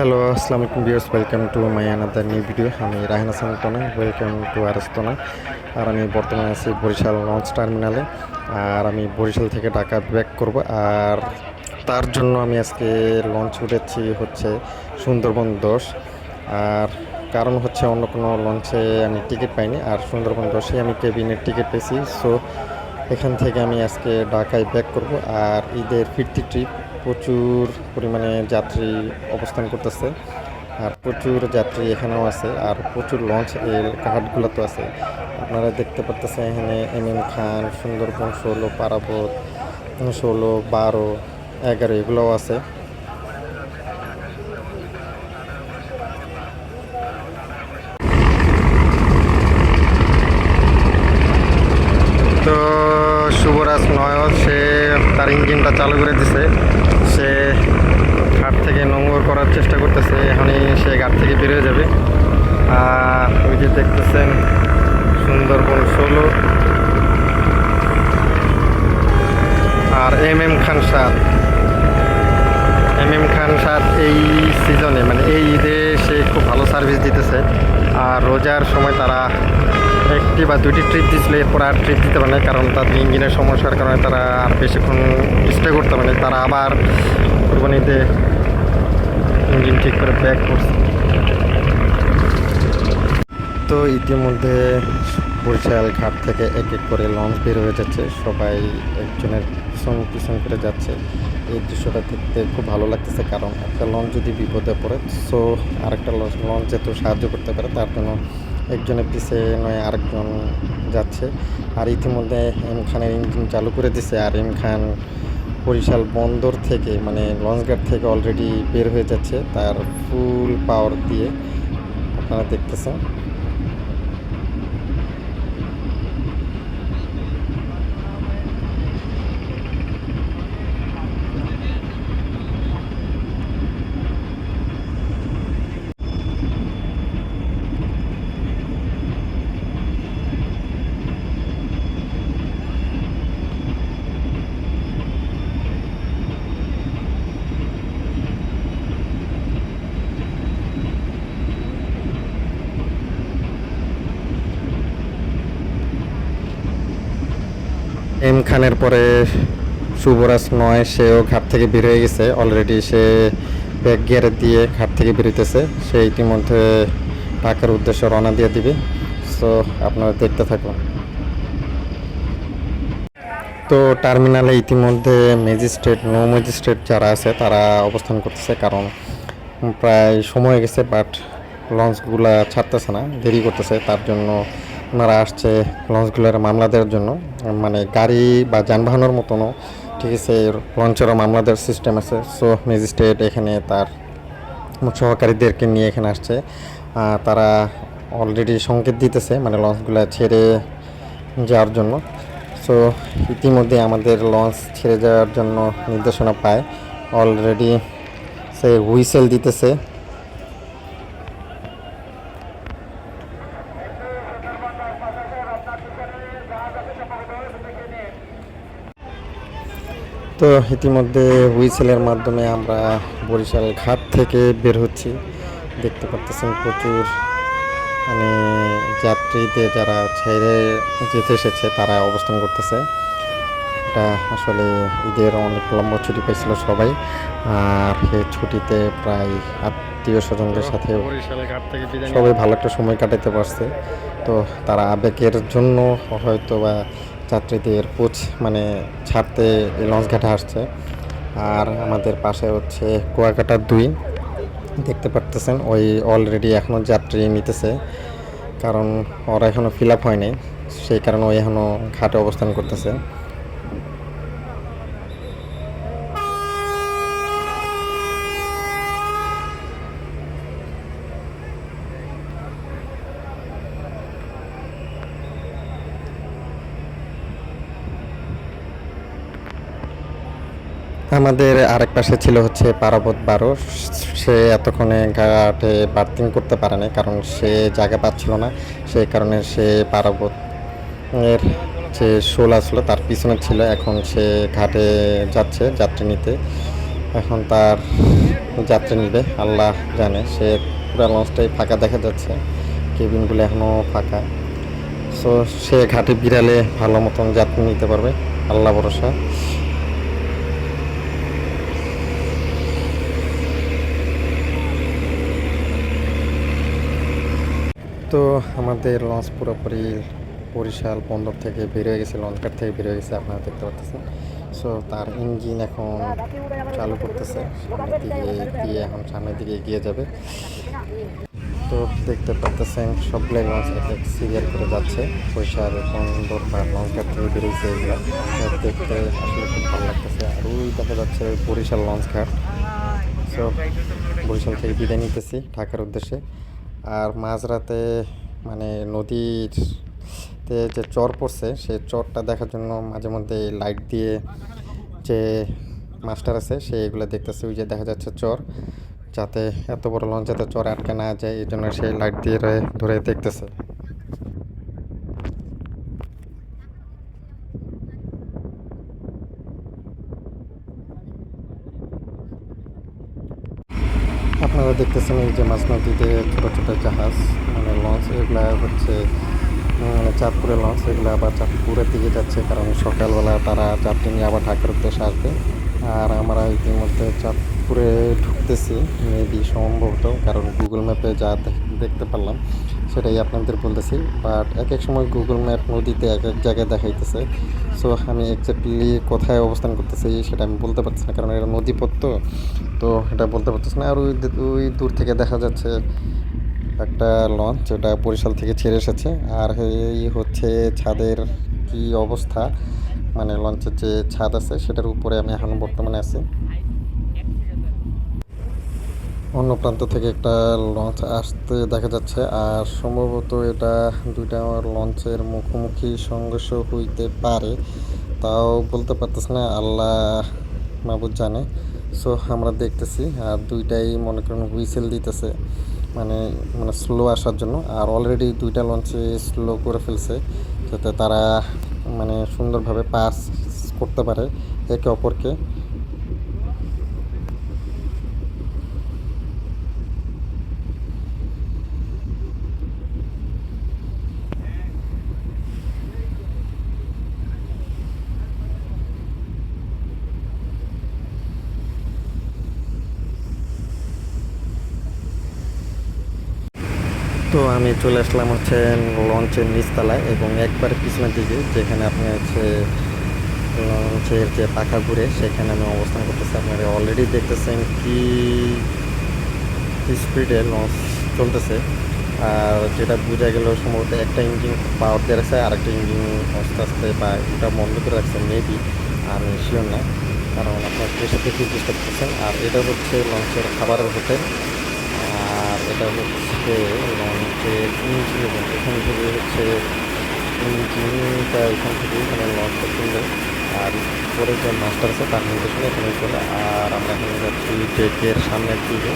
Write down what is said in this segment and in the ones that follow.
Hello আসসালামু আলাইকুম viewers welcome to my another new video আমি Rahin Hasan welcome to R S তোনা আর আমি বর্তমানে আছি বরিশাল লঞ্চ টার্মিনালে আর আমি বরিশাল থেকে ঢাকা ব্যাক করব। আর তার জন্য আমি আজকে লঞ্চ উঠেছি হচ্ছে সুন্দরবন দশ। আর কারণ হচ্ছে অন্য কোনো লঞ্চে আমি টিকিট পাইনি। আর সুন্দরবন দশে আমি কেবিনের টিকিট পেয়েছি। সো এখান থেকে আমি আজকে ঢাকায় ব্যাক করব। আর ঈদের ফিরতি ট্রিপ প্রচুর পরিমাণে যাত্রী অবস্থান করতেছে। আর প্রচুর যাত্রী এখানেও আছে, আর প্রচুর লঞ্চ এর ঘাটগুলোতে আছে। আপনারা দেখতে পারতেছেন এখানে এম এম খান, সুন্দরবন ষোলো, পারাবত, ষোলো, বারো, এগারো, এগুলোও আছে। তো শুভরাজ নয়ন, সে তার ইঞ্জিনটা চালু করে দিছে। করার চেষ্টা করতেছে, এখনই সে ঘাট থেকে বের হয়ে যাবে। ওই যে দেখতেছেন সুন্দরবন ষোলো। আর M M Khan Saad. M M Khan Saad এই সিজনে মানে এই ঈদে সে খুব ভালো সার্ভিস দিতেছে। আর রোজার সময় তারা একটি বা দুটি ট্রিপ দিয়েছিল এরপর আর ট্রিপ দিতে পারে না, কারণ তাদের ইঞ্জিনের সমস্যার কারণে তারা আর বেশিক্ষণ স্টে করতে পারে। তারা আবার কোরবানিতে ইঞ্জিন ঠিক করে ব্যাক করছে। তো ইতিমধ্যে বরিশাল ঘাট থেকে এক এক করে লঞ্চ বের হয়ে যাচ্ছে। সবাই একজনের পিছন পিছন করে যাচ্ছে। এই দৃশ্যটা দেখতে খুব ভালো লাগতেছে কারণ একটা লঞ্চ যদি বিপদে পড়ে সো আরেকটা লঞ্চ যেহেতু সাহায্য করতে পারে, তার জন্য একজনের পিছে নয়, আরেকজন যাচ্ছে। আর ইতিমধ্যে এম খানের ইঞ্জিন চালু করে দিছে। আর এম খান বরিশাল বন্দর থেকে মানে লঞ্চঘাট থেকে অলরেডি বের হয়ে যাচ্ছে তার ফুল পাওয়ার দিয়ে। আপনারা দেখতেছেন। এম খানের পরে শুভরাজ নয়, সেও ঘাট থেকে বের হয়ে গেছে। অলরেডি সে ব্যাক গিয়ার দিয়ে ঘাট থেকে বেরোতেছে সে ইতিমধ্যে ঢাকার উদ্দেশ্যে রওনা দিয়ে দিবে। সো আপনারা দেখতে থাকুন। তো টার্মিনালে ইতিমধ্যে ম্যাজিস্ট্রেট, নো ম্যাজিস্ট্রেট যারা আছে, তারা অবস্থান করতেছে। কারণ প্রায় সময় গেছে বাট লঞ্চগুলা ছাড়তেছে না, দেরি করতেছে। তার জন্য ওনারা আসছে লঞ্চগুলোর মামলা দেওয়ার জন্য। মানে গাড়ি বা যানবাহনের মতনও, ঠিক আছে লঞ্চেরও মামলা দেওয়ার সিস্টেম আছে। সো ম্যাজিস্ট্রেট এখানে তার সহকারীদেরকে নিয়ে এখানে আসছে। তারা অলরেডি সংকেত দিতেছে মানে লঞ্চগুলো ছেড়ে যাওয়ার জন্য। সো ইতিমধ্যে আমাদের লঞ্চ ছেড়ে যাওয়ার জন্য নির্দেশনা পায়। অলরেডি সে হুইসেল দিতেছে। তো ইতিমধ্যে হুইসেলের মাধ্যমে আমরা বরিশাল ঘাট থেকে বের হচ্ছি। দেখতে পাচ্ছেন প্রচুর মানে যাত্রীদের যারা ছেড়ে যেতে এসেছে তারা অবস্থান করতেছে। এটা আসলে ঈদের অনেক লম্বা ছুটি পেয়েছিল সবাই। আর এই ছুটিতে প্রায় আত্মীয় স্বজনদের সাথে সবাই ভালো একটা সময় কাটাতে পারছে। তো তারা আবেগের জন্য হয়তো বা যাত্রীদের কোচ মানে ছাড়তে লঞ্চঘাটে লঞ্চ ঘাটে আসছে। আর আমাদের পাশে হচ্ছে কুয়াকাটা দুই, দেখতে পারতেছেন, ওই অলরেডি এখনও যাত্রী নিতেছে। কারণ ওরা এখনও ফিল আপ হয়নি, সেই কারণে ওই এখনও ঘাটে অবস্থান করতেছে। আমাদের আরেক পাশে ছিল হচ্ছে পারাবত বারো। সে এতক্ষণে ঘাটে বার্থিং করতে পারে না কারণ সে জায়গা পাচ্ছিল না। সেই কারণে সে পারাবত এর যে শোল আসলো তার পিছনে ছিল। এখন সে ঘাটে যাচ্ছে যাত্রী নিতে। এখন তার যাত্রী নিবে, আল্লাহ জানে। সে পুরো লঞ্চটাই ফাঁকা দেখা যাচ্ছে। কেবিনগুলো এখনও ফাঁকা। সো সে ঘাটে বিড়ালে ভালো মতন যাত্রী নিতে পারবে। আল্লাহ ভরসা। তো আমাদের লঞ্চ পুরোপুরি বরিশাল বন্দর থেকে বের হয়ে গেছে লঞ্চ ঘাট থেকে বের হয়ে গেছে, আপনারা দেখতে পাচ্ছেন। সো তার ইঞ্জিন এখন চালু করতেছে, সামনের দিকে দিয়ে এখন সামনের দিকে এগিয়ে যাবে। তো দেখতে পাচ্ছেন সবগুলাই লঞ্চ সিরিয়াল করে যাচ্ছে, বরিশাল বন্দর বা লঞ্চ ঘাট থেকে বেরিয়েছে এগুলো। দেখতে আসলে খুব ভালো লাগতেছে। আর ওই দেখা যাচ্ছে বরিশাল লঞ্চ ঘাট সো বরিশাল থেকে বিদায় নিতেছি, ঢাকার উদ্দেশ্যে। আর মাঝরাতে মানে নদীর তে যে চর পড়ছে সেই চরটা দেখার জন্য মাঝে মধ্যে লাইট দিয়ে যে মাস্টার আছে, সে এগুলো দেখতেছে। ওই যে দেখা যাচ্ছে চর, যাতে এত বড় লঞ্চ যাতে চর আটকে না যায় এই জন্য সে লাইট দিয়ে ধরে দেখতেছে। আপনারা দেখতেছেন এই যে মাছ নদীতে ছোটো ছোটো জাহাজ মানে লঞ্চ এগুলা হচ্ছে মানে চাঁদপুরের লঞ্চ এগুলো আবার চাঁদপুরের দিকে যাচ্ছে, কারণ সকালবেলা তারা যাত্রী নিয়ে আবার ঢাকার উদ্দেশ্যে আসবে। আর আমরা ইতিমধ্যে চাঁদপুরে ঢুকতেছি মেবি সম্ভবত, কারণ গুগল ম্যাপে যা দেখতে পারলাম। সেটাই আপনাদের বলতেছি বাট এক এক সময় গুগল ম্যাপ নদীতে এক এক জায়গায় দেখাইতেছে। সো আমি এক্স্যাক্টলি কোথায় অবস্থান করতেছি সেটা আমি বলতে পারছি না, কারণ এটা নদীপথ তো। তো এটা বলতে পারতেছি না। আর ওই ওই দূর থেকে দেখা যাচ্ছে একটা লঞ্চ যেটা বরিশাল থেকে ছেড়ে এসেছে। আর এই হচ্ছে ছাদের কি অবস্থা? মানে লঞ্চের যে ছাদ আছে, সেটার উপরে আমি এখন বর্তমানে আছি। অন্য প্রান্ত থেকে একটা লঞ্চ আসতে দেখা যাচ্ছে। আর সম্ভবত এটা দুইটা লঞ্চের মুখোমুখি সংঘর্ষ হইতে পারে। তাও বলতে পারতেছি না, আল্লাহ মাবুদ জানে। সো আমরা দেখতেছি, আর দুইটাই মনে করেন হুইসেল দিতেছে মানে মানে স্লো আসার জন্য। আর অলরেডি দুইটা লঞ্চে স্লো করে ফেলছে, যাতে তারা মানে সুন্দরভাবে পাস করতে পারে একে অপরকে। তো আমি চলে আসলাম হচ্ছে লঞ্চের নিচতলায় এবং একবার পিছনের দিকে, যেখানে আপনি হচ্ছে লঞ্চের যে পাখা ঘুরে, সেখানে আমি অবস্থান করতেছি। আপনারা অলরেডি দেখতেছেন কি স্পিডে লঞ্চ চলতেছে। আর যেটা বোঝা গেল সম্ভবত একটা ইঞ্জিন পাওয়ার দিয়ে রাখছে আর একটা ইঞ্জিন আস্তে আস্তে বা ওটা বন্ধ করে রাখছে মেবি আমি শিওর না। কারণ আপনার এসে দেখে চেষ্টা করতেছেন আর এটা হচ্ছে লঞ্চের খাবারের হোটেল এটা হচ্ছে লঞ্চের ইঞ্জিন এখান থেকে হচ্ছে ইঞ্জিনটা এখান থেকে মানে লঞ্চটা কিনবে আর পরে যে মাস্টার আছে তার নির্দেশনা এখানে চলে। আর আমরা এখানে যাচ্ছি ডেকের সামনের দিকে।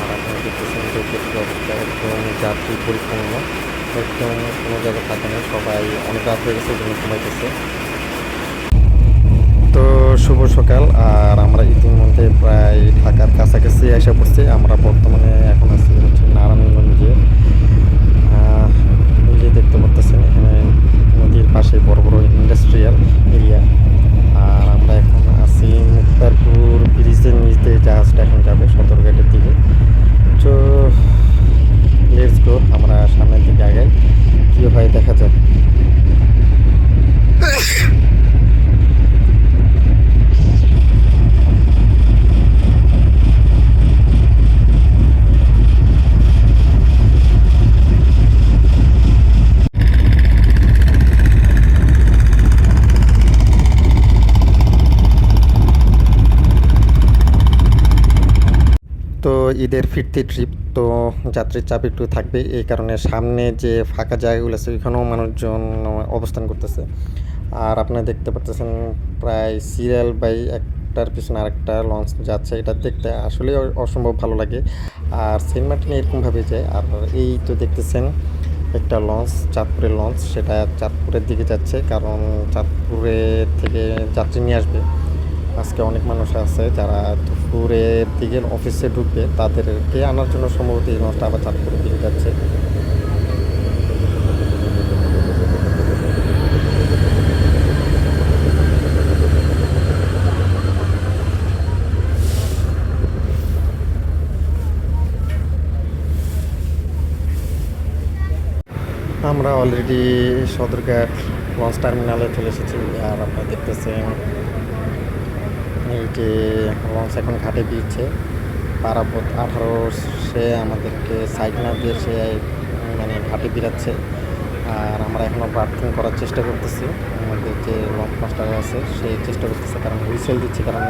আর আপনারা দেখতেছেন ডেকের অবস্থা একদম যাত্রী পরিপূর্ণ। একদম কোনো জায়গায় থাকে না। সবাই অনেক রাত হয়ে গেছে জন্য ঘুমাইতেছে। তো শুভ সকাল, আর আমরা ইতিমধ্যে প্রায় ঢাকার কাছাকাছি এসে পড়ছি। আমরা বর্তমানে এখন আছি হচ্ছে নারায়ণগঞ্জে আহ, এই যে দেখতে পাচ্ছেন এখানে নদীর পাশে বড় বড় ইন্ডাস্ট্রিয়াল এরিয়া আর আমরা এখন আছি মুক্তারপুর ব্রিজের নিচ দিয়ে জাহাজটা এখন যাবে সদরঘাটের দিকে তো লেটস গো আমরা সামনের দিকে আগাই কী হয় দেখা যাক তো ঈদের ফিরতি ট্রিপ তো যাত্রীর চাপ একটু থাকবে এই কারণে সামনে যে ফাঁকা জায়গাগুলো আছে, ওইখানেও মানুষজন অবস্থান করতেছে। আর আপনারা দেখতে পাচ্ছেন প্রায় সিরিয়াল বাই একটার পিছনে আরেকটা লঞ্চ যাচ্ছে। এটা দেখতে আসলে অসম্ভব ভালো লাগে। আর সেন্ট মার্টিনে এরকমভাবে যায় আর এই তো দেখতেছেন একটা লঞ্চ চাঁদপুরের লঞ্চ সেটা চাঁদপুরের দিকে যাচ্ছে, কারণ চাঁদপুরে থেকে যাত্রী নিয়ে আসবে। আজকে অনেক মানুষ আছে যারা দুপুরের দিকে অফিসে ঢুকবে, তাদেরকে আনার জন্য সম্ভবত এই লঞ্চটা আবার চাঁদপুরের দিকে যাচ্ছে। আমরা অলরেডি সদরঘাট লঞ্চ টার্মিনালে চলে এসেছি আর আপনারা দেখতেছেন এই যে লঞ্চ এখন ঘাটে দিচ্ছে পারাপথ আঠারো সে আমাদেরকে সাইড না দিয়ে সে মানে ঘাটে বেরাচ্ছে। আর আমরা এখনও বার্থিং করার চেষ্টা করতেছি, আমাদের যে লঞ্চ মাস্টার আছে সে চেষ্টা করতেছে, কারণ হুইসেল দিচ্ছে, কারণ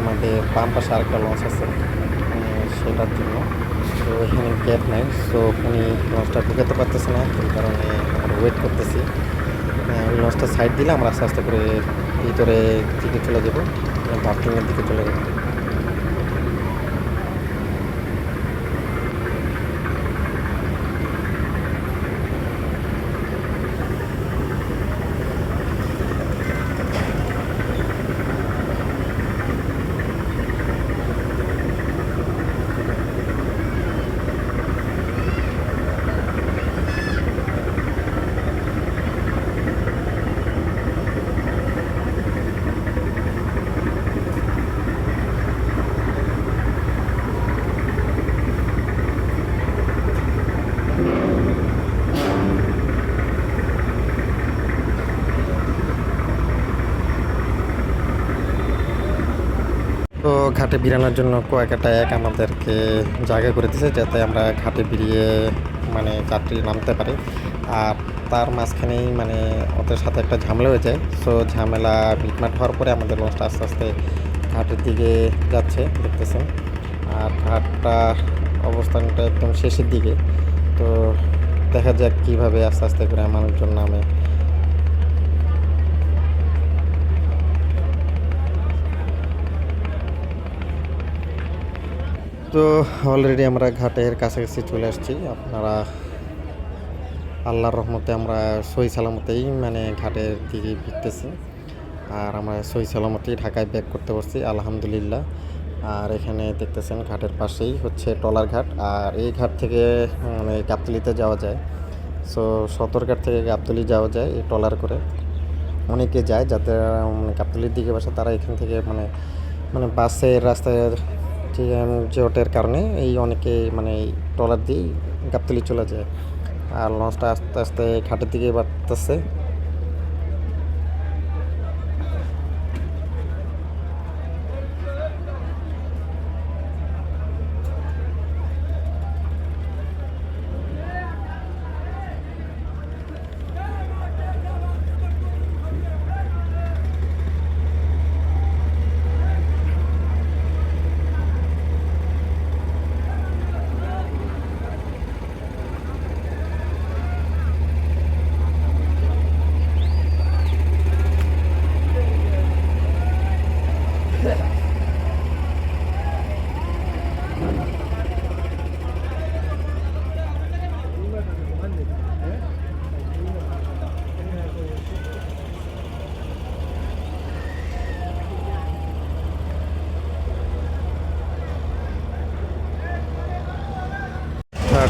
আমাদের বাম পাশে আরেকটা লঞ্চ আছে সেটার জন্য। তো এখানে গেট নাই সো উনি লঞ্চটা ঢুকাতে পারতেছে না, এই কারণে আমরা ওয়েট করতেছি। ওই লঞ্চটা সাইড দিলে আমরা আস্তে আস্তে করে ভিতরে দিকে চলে যাব। বাথরুমের দিকে চলে যাব তো ঘাটে বেরানোর জন্য কুয়াকাটা এক আমাদেরকে জায়গা করে দিয়েছে যাতে আমরা ঘাটে বেরিয়ে মানে যাত্রী নামতে পারি। আর তার মাঝখানেই মানে ওদের সাথে একটা ঝামেলা হয়ে যায়। সো ঝামেলা মিটমাট হওয়ার পরে আমাদের লঞ্চটা আস্তে আস্তে ঘাটের দিকে যাচ্ছে, দেখতেছেন। আর ঘাটটা অবস্থানটা একদম শেষের দিকে। তো দেখা যাক কীভাবে আস্তে আস্তে করে মানুষজন নামে। তো অলরেডি আমরা ঘাটের কাছাকাছি চলে আসছি। আপনারা আল্লাহর রহমতে আমরা সই সালামতেই মানে ঘাটের দিকে ফিরতেছি। আর আমরা সই সালামতেই ঢাকায় ব্যাক করতে পারছি আলহামদুলিল্লাহ। আর এখানে দেখতেছেন ঘাটের পাশেই হচ্ছে টলার ঘাট। আর এই ঘাট থেকে মানে গাবতলিতে যাওয়া যায়। সো সদরঘাট থেকে গাবতলি যাওয়া যায় এই টলার করে। অনেকে যায় যাদের মানে গাবতলির দিকে বাসা, তারা এখান থেকে মানে মানে বাসের রাস্তায় জটের কারণে এই অনেকে মানে ট্রলার দিয়েই গাবতলি চলে যায়। আর লঞ্চটা আস্তে আস্তে ঘাটের দিকে বাড়তেছে।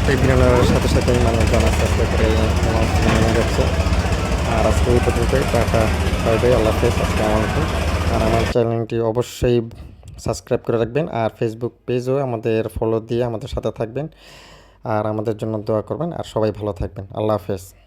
ঘাটে বিনোদনের সাথে সাথে মানুষজন আস্তে আস্তে করে আমার যাচ্ছে। আর আজকে এই পর্যন্তই। টাটা, বাই আল্লাহ হাফেজ, আসসালামু আলাইকুম। আর আমার চ্যানেলটি অবশ্যই সাবস্ক্রাইব করে রাখবেন আর ফেসবুক পেজও আমাদের ফলো দিয়ে আমাদের সাথে থাকবেন। আর আমাদের জন্য দোয়া করবেন। আর সবাই ভালো থাকবেন। আল্লাহ হাফেজ।